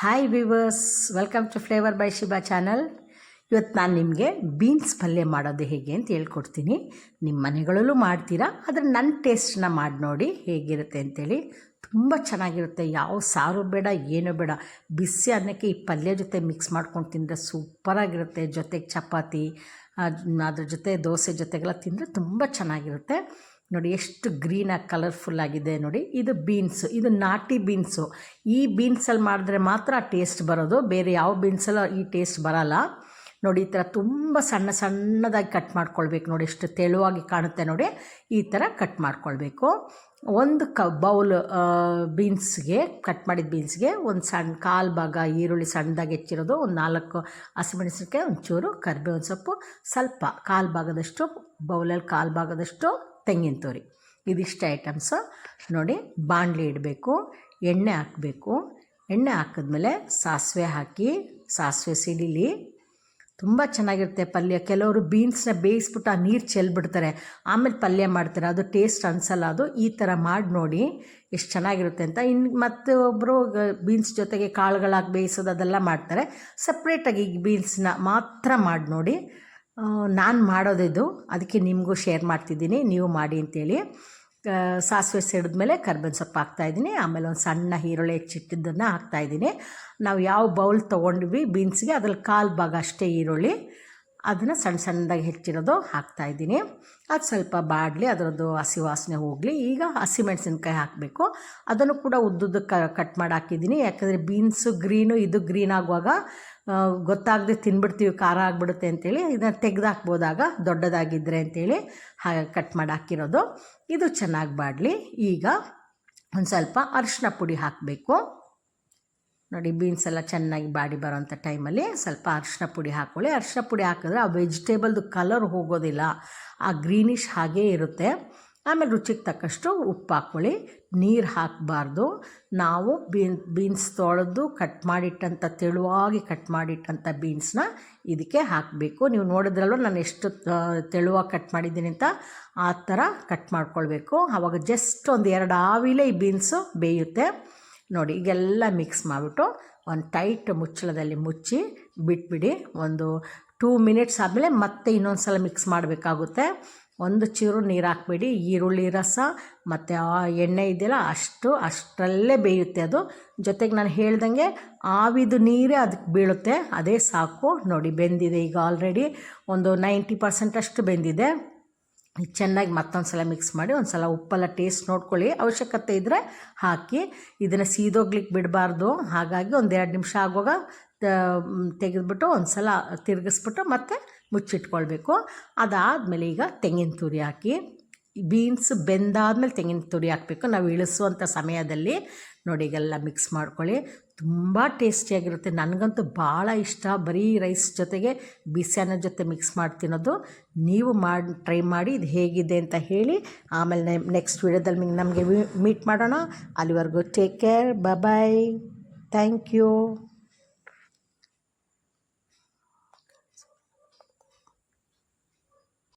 Hi viewers welcome to flavour by Shiba channel ಇವತ್ತು ನಾನು ನಿಮಗೆ ಬೀನ್ಸ್ ಪಲ್ಯ ಮಾಡೋದು ಹೇಗೆ ಅಂತ ಹೇಳ್ಕೊಡ್ತೀನಿ. ನಿಮ್ಮ ಮನೆಗಳಲ್ಲೂ ಮಾಡ್ತೀರಾ, ಆದರೆ ನನ್ನ ಟೇಸ್ಟನ್ನ ಮಾಡಿ ನೋಡಿ ಹೇಗಿರುತ್ತೆ ಅಂತೇಳಿ. ತುಂಬ ಚೆನ್ನಾಗಿರುತ್ತೆ, ಯಾವ ಸಾರು ಬೇಡ, ಏನು ಬೇಡ. ಬಿಸಿ ಅನ್ನಕ್ಕೆ ಈ ಪಲ್ಯ ಜೊತೆ ಮಿಕ್ಸ್ ಮಾಡ್ಕೊಂಡು ತಿಂದರೆ ಸೂಪರಾಗಿರುತ್ತೆ ಜೊತೆಗೆ ಚಪಾತಿ ಅದ್ರ ಜೊತೆ ದೋಸೆ ಜೊತೆಗೆಲ್ಲ ತಿಂದರೆ ತುಂಬ ಚೆನ್ನಾಗಿರುತ್ತೆ. ನೋಡಿ ಎಷ್ಟು ಗ್ರೀನಾಗಿ ಕಲರ್ಫುಲ್ ಆಗಿದೆ ನೋಡಿ. ಇದು ಬೀನ್ಸು ಇದು ನಾಟಿ ಬೀನ್ಸು ಈ ಬೀನ್ಸಲ್ಲಿ ಮಾಡಿದ್ರೆ ಮಾತ್ರ ಟೇಸ್ಟ್ ಬರೋದು. ಬೇರೆ ಯಾವ ಬೀನ್ಸಲ್ಲೂ ಈ ಟೇಸ್ಟ್ ಬರಲ್ಲ. ನೋಡಿ, ಈ ಥರ ತುಂಬ ಸಣ್ಣ ಸಣ್ಣದಾಗಿ ಕಟ್ ಮಾಡ್ಕೊಳ್ಬೇಕು ನೋಡಿ. ಎಷ್ಟು ತೆಳುವಾಗಿ ಕಾಣುತ್ತೆ ನೋಡಿ. ಈ ಥರ ಕಟ್ ಮಾಡ್ಕೊಳ್ಬೇಕು. ಒಂದು ಕ ಬೌಲ್ ಬೀನ್ಸ್ಗೆ ಕಟ್ ಮಾಡಿದ ಬೀನ್ಸ್ಗೆ ಒಂದು ಸಣ್ಣ ಕಾಲು ಭಾಗ ಈರುಳ್ಳಿ ಸಣ್ಣದಾಗಿ ಹೆಚ್ಚಿರೋದು, ಒಂದು ನಾಲ್ಕು ಹಸಿಮೆಣಸಿನ್ಕಾಯಿ, ಒಂಚೂರು ಕರಿಬೇವಿನ ಸೊಪ್ಪು, ಸ್ವಲ್ಪ ಕಾಲು ಭಾಗದಷ್ಟು ಬೌಲಲ್ಲಿ ಕಾಲು ಭಾಗದಷ್ಟು ತೆಂಗಿನ ತುರಿ ಇದಿಷ್ಟು ಐಟಮ್ಸು ನೋಡಿ, ಬಾಣಲಿ ಇಡಬೇಕು, ಎಣ್ಣೆ ಹಾಕಬೇಕು. ಎಣ್ಣೆ ಹಾಕಿದ್ಮೇಲೆ ಸಾಸಿವೆ ಹಾಕಿ, ಸಾಸಿವೆ ಸಿಡಿಲಿ. ತುಂಬ ಚೆನ್ನಾಗಿರುತ್ತೆ ಪಲ್ಯ. ಕೆಲವರು ಬೀನ್ಸ್ನ ಬೇಯಿಸ್ಬಿಟ್ಟು ಆ ನೀರು ಚೆಲ್ಬಿಡ್ತಾರೆ. ಆಮೇಲೆ ಪಲ್ಯ ಮಾಡ್ತಾರೆ. ಅದು ಟೇಸ್ಟ್ ಅನ್ಸಲ್ಲ. ಅದು ಈ ಥರ ಮಾಡಿ ನೋಡಿ ಎಷ್ಟು ಚೆನ್ನಾಗಿರುತ್ತೆ ಅಂತ. ಇನ್ನು ಮತ್ತು ಒಬ್ಬರು ಬೀನ್ಸ್ ಜೊತೆಗೆ ಕಾಳುಗಳಾಗಿ ಬೇಯಿಸೋದು ಅದೆಲ್ಲ ಮಾಡ್ತಾರೆ. ಸಪ್ರೇಟಾಗಿ ಈಗ ಬೀನ್ಸ್ನ ಮಾತ್ರ ಮಾಡಿ ನೋಡಿ ನಾನು ಮಾಡೋದಿದು ಅದಕ್ಕೆ ನಿಮಗೂ ಶೇರ್ ಮಾಡ್ತಿದ್ದೀನಿ. ನೀವು ಮಾಡಿ ಅಂತೇಳಿ. ಸಾಸಿವೆ ಸಿಡಿದ್ಮೇಲೆ ಕರ್ಬೇವಿನ ಸೊಪ್ಪು ಹಾಕ್ತಾಯಿದ್ದೀನಿ ಆಮೇಲೆ ಒಂದು ಸಣ್ಣ ಈರುಳ್ಳಿ ಹೆಚ್ಚಿಟ್ಟಿದ್ದನ್ನು ಹಾಕ್ತಾಯಿದ್ದೀನಿ ನಾವು ಯಾವ ಬೌಲ್ ತೊಗೊಂಡ್ವಿ? ಬೀನ್ಸ್ಗೆ. ಅದ್ರಲ್ಲಿ ಕಾಲು ಭಾಗ ಅಷ್ಟೇ ಈರುಳ್ಳಿ. ಅದನ್ನು ಸಣ್ಣ ಸಣ್ಣದಾಗಿ ಹೆಚ್ಚಿರೋದು ಹಾಕ್ತಾಯಿದ್ದೀನಿ ಅದು ಸ್ವಲ್ಪ ಬಾಡಲಿ, ಅದರದ್ದು ಹಸಿ ವಾಸನೆ ಹೋಗಲಿ. ಈಗ ಹಸಿಮೆಣಸಿನ್ಕಾಯಿ ಹಾಕಬೇಕು. ಅದನ್ನು ಕೂಡ ಉದ್ದುದ್ದಕ್ಕೆ ಕಟ್ ಮಾಡಿ ಹಾಕಿದ್ದೀನಿ. ಯಾಕಂದರೆ ಬೀನ್ಸು ಗ್ರೀನು ಇದು ಗ್ರೀನ್ ಆಗುವಾಗ ಗೊತ್ತಾಗದೆ ತಿನ್ಬಿಡ್ತೀವಿ, ಖಾರ ಆಗಿಬಿಡುತ್ತೆ ಅಂತೇಳಿ. ಇದನ್ನು ತೆಗೆದು ಹಾಕ್ಬೋದಾಗ ದೊಡ್ಡದಾಗಿದ್ದರೆ ಅಂತೇಳಿ ಹಾಗೆ ಕಟ್ ಮಾಡಿ ಹಾಕಿರೋದು. ಇದು ಚೆನ್ನಾಗಿ ಬಾಡಲಿ. ಈಗ ಒಂದು ಸ್ವಲ್ಪ ಅರಿಶಿನ ಪುಡಿ ಹಾಕಬೇಕು. ನೋಡಿ ಬೀನ್ಸ್ ಎಲ್ಲ ಚೆನ್ನಾಗಿ ಬಾಡಿ ಬರೋಂಥ ಟೈಮಲ್ಲಿ ಸ್ವಲ್ಪ ಅರಿಶಿನ ಪುಡಿ ಹಾಕ್ಕೊಳ್ಳಿ ಅರಿಶಿನ ಪುಡಿ ಹಾಕಿದ್ರೆ ಆ ವೆಜಿಟೇಬಲ್ದು ಕಲರ್ ಹೋಗೋದಿಲ್ಲ. ಆ ಗ್ರೀನಿಷ್ ಹಾಗೇ ಇರುತ್ತೆ. ಆಮೇಲೆ ರುಚಿಗೆ ತಕ್ಕಷ್ಟು ಉಪ್ಪು ಹಾಕ್ಕೊಳ್ಳಿ ನೀರು ಹಾಕಬಾರ್ದು. ನಾವು ಬೀನ್ ಬೀನ್ಸ್ ತೊಳೆದು ಕಟ್ ಮಾಡಿಟ್ಟಂಥ, ತೆಳುವಾಗಿ ಕಟ್ ಮಾಡಿಟ್ಟಂಥ ಬೀನ್ಸ್ನ ಇದಕ್ಕೆ ಹಾಕಬೇಕು. ನೀವು ನೋಡಿದ್ರಲ್ಲೂ ನಾನು ಎಷ್ಟು ತೆಳುವಾಗಿ ಕಟ್ ಮಾಡಿದ್ದೀನಿ ಅಂತ? ಆ ಥರ ಕಟ್ ಮಾಡ್ಕೊಳ್ಬೇಕು. ಆವಾಗ ಜಸ್ಟ್ ಒಂದು ಎರಡು ಆವಿಲೇ ಈ ಬೀನ್ಸು ಬೇಯುತ್ತೆ. ನೋಡಿ, ಈಗೆಲ್ಲ ಮಿಕ್ಸ್ ಮಾಡಿಬಿಟ್ಟು ಒಂದು ಟೈಟ್ ಮುಚ್ಚಳದಲ್ಲಿ ಮುಚ್ಚಿ ಬಿಟ್ಬಿಡಿ. ಒಂದು ಟೂ ಮಿನಿಟ್ಸ್ ಆದಮೇಲೆ ಮತ್ತೆ ಇನ್ನೊಂದು ಸಲ ಮಿಕ್ಸ್ ಮಾಡಬೇಕಾಗುತ್ತೆ. ಒಂದು ಚೂರು ನೀರು ಹಾಕ್ಬೇಡಿ. ಈರುಳ್ಳಿ ರಸ, ಮತ್ತು ಆ ಎಣ್ಣೆ ಇದೆಯಲ್ಲ, ಅಷ್ಟು, ಅಷ್ಟರಲ್ಲೇ ಬೇಯುತ್ತೆ ಅದು. ಜೊತೆಗೆ ನಾನು ಹೇಳ್ದಂಗೆ ಆವಿದು ನೀರೇ ಅದಕ್ಕೆ ಬೀಳುತ್ತೆ. ಅದೇ ಸಾಕು. ನೋಡಿ, ಬೆಂದಿದೆ ಈಗ ಆಲ್ರೆಡಿ ಒಂದು ನೈಂಟಿ ಪರ್ಸೆಂಟಷ್ಟು ಬೆಂದಿದೆ. ಚೆನ್ನಾಗಿ ಮತ್ತೊಂದು ಸಲ ಮಿಕ್ಸ್ ಮಾಡಿ ಒಂದು ಸಲ ಉಪ್ಪೆಲ್ಲ ಟೇಸ್ಟ್ ನೋಡ್ಕೊಳ್ಳಿ. ಅವಶ್ಯಕತೆ ಇದ್ದರೆ ಹಾಕಿ. ಇದನ್ನು ಸೀದೋಗ್ಲಿಕ್ಕೆ ಬಿಡಬಾರ್ದು. ಹಾಗಾಗಿ ಒಂದು ಎರಡು ನಿಮಿಷ ಆಗುವಾಗ ತೆಗೆದುಬಿಟ್ಟು ಒಂದು ಸಲ ತಿರುಗಿಸ್ಬಿಟ್ಟು ಮತ್ತೆ ಮುಚ್ಚಿಟ್ಕೊಳ್ಬೇಕು. ಅದಾದಮೇಲೆ ಈಗ ತೆಂಗಿನ ತುರಿ ಹಾಕಿ. ಬೀನ್ಸ್ ಬೆಂದಾದ್ಮೇಲೆ ತೆಂಗಿನ ತುರಿ ಹಾಕಬೇಕು. ನಾವು ಇಳಿಸುವಂಥ ಸಮಯದಲ್ಲಿ ನೋಡಿ ಈಗೆಲ್ಲ ಮಿಕ್ಸ್ ಮಾಡ್ಕೊಳ್ಳಿ. ತುಂಬ ಟೇಸ್ಟಿಯಾಗಿರುತ್ತೆ ನನಗಂತೂ ಭಾಳ ಇಷ್ಟ. ಬರೀ ರೈಸ್ ಜೊತೆಗೆ ಬಿಸಿ ಜೊತೆ ಮಿಕ್ಸ್ ಮಾಡಿ ತಿನ್ನೋದು. ನೀವು ಮಾಡಿ ಟ್ರೈ ಮಾಡಿ ಇದು ಹೇಗಿದೆ ಅಂತ ಹೇಳಿ ಆಮೇಲೆ ನೆಕ್ಸ್ಟ್ ವೀಡಿಯೋದಲ್ಲಿ ನಮಗೆ ಮೀಟ್ ಮಾಡೋಣ. ಅಲ್ಲಿವರೆಗೂ take care bye thank you